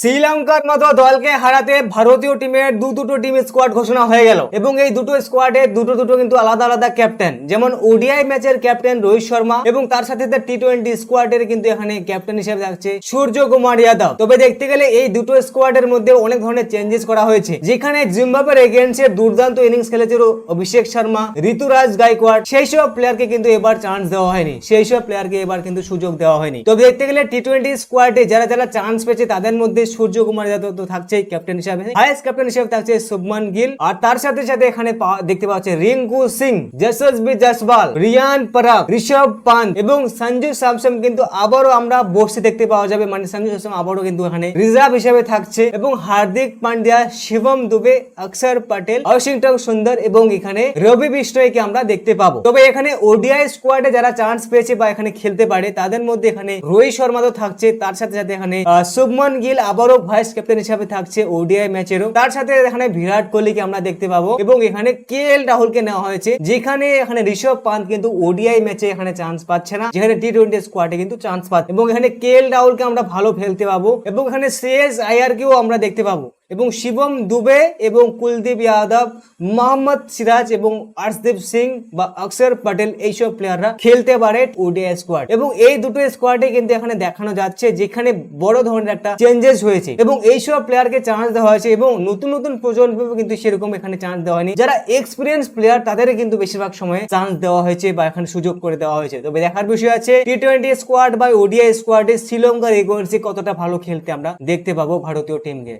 শ্রীলঙ্কার মতো দলকে হারাতে ভারতীয় টিমের দু দুটো টিম স্কোয়াড ঘোষণা হয়ে গেল। এবং এই দুটো স্কোয়াডে দুটো দুটো কিন্তু আলাদা আলাদা ক্যাপ্টেন। যেমন ওডিআই ম্যাচের ক্যাপ্টেন রোহিত শর্মা এবং তার সাথে টি টোয়েন্টি স্কোয়াডের কিন্তু এখানে ক্যাপ্টেন হিসেবে থাকছে সূর্য কুমার যাদব। তবে দেখতে গেলে এই দুটো স্কোয়াডের মধ্যে অনেক ধরনের চেঞ্জেস করা হয়েছে। যেখানে জিম্বাবের এগেন্সে দুর্দান্ত ইনিংস খেলেছিল অভিষেক শর্মা, ঋতুরাজ গাইকোয়াড। সেই সব প্লেয়ারকে কিন্তু এবার চান্স দেওয়া হয়নি। সেই সব প্লেয়ারকে এবার কিন্তু সুযোগ দেওয়া হয়নি। তবে দেখতে গেলে টি টোয়েন্টি স্কোয়াডে যারা যারা চান্স পেয়েছে তাদের মধ্যে সূর্য কুমার যাদব তো থাকছেই ক্যাপ্টেন হিসাবে। হাইস্ট ক্যাপ্টেন হিসেবে থাকছে শুভমান গিল। আর তার সাথে সাথে এখানে দেখতে পাওয়া যাচ্ছে রিঙ্কু সিং, যশস্বী জসওয়াল রিয়ান পরাগ, ঋষভ পান্ত এবং সঞ্জু স্যামসন কিন্তু আবারও আমরা বসে দেখতে পাওয়া যাবে। মানে সঞ্জু স্যামসন আবারও কিন্তু এখানে রিজার্ভ হিসেবে থাকছে এবং হার্দিক পান্ডিয়া, শিবম দুবে, অক্ষর পটেল অসিংটন সুন্দর এবং এখানে রবি বিষ্ণয়কে আমরা দেখতে পাবো। তবে এখানে ওডিআই স্কোয়াডে যারা চান্স পেয়েছে বা এখানে খেলতে পারে, তাদের মধ্যে এখানে রোহিত শর্মা তো থাকছে। তার সাথে সাথে এখানে শুভমন গিল আবারও ভাইস ক্যাপ্টেন হিসাবে থাকছে ওডিআই ম্যাচেরও। তার সাথে এখানে বিরাট কোহলিকে আমরা দেখতে পাবো এবং এখানে কে এল রাহুলকে নেওয়া হয়েছে, যেখানে এখানে ঋষভ পান্ত কিন্তু ওডিআই ম্যাচে এখানে চান্স পাচ্ছে না। যেখানে টি টোয়েন্টি স্কোয়াডে কিন্তু চান্স পাচ্ছে। এবং এখানে কে এল রাহুলকে আমরা ভালো ফেলতে পাবো এবং এখানে সিএস আইআর কেও আমরা দেখতে পাবো। এবং শিবম দুবে এবং কুলদীপ যাদব, মোহাম্মদ সিরাজ এবং আর্শদীপ সিং বা অক্ষর পটেল এইসব প্লেয়াররা খেলতে পারে ওডিআই স্কোয়াড এবং এই দুটো স্কোয়াডে কিন্তু এখানে দেখানো যাচ্ছে যেখানে বড় ধরনের একটা চেঞ্জেস হয়েছে। এবং এইসব প্লেয়ারকে চান্স দেওয়া হয়েছে এবং নতুন নতুন প্রজন্মকে কিন্তু সেরকম এখানে চান্স দেওয়া হয়নি। যারা এক্সপিরিয়েন্স প্লেয়ার তাদের কিন্তু বেশিরভাগ সময় চান্স দেওয়া হয়েছে বা এখানে সুযোগ করে দেওয়া হয়েছে। তবে দেখার বিষয় আছে টি টোয়েন্টি স্কোয়াড বা ওডিআই স্কোয়াডে শ্রীলঙ্কার এগোয়েন্সে কতটা ভালো খেলতে আমরা দেখতে পাবো ভারতীয় টিমকে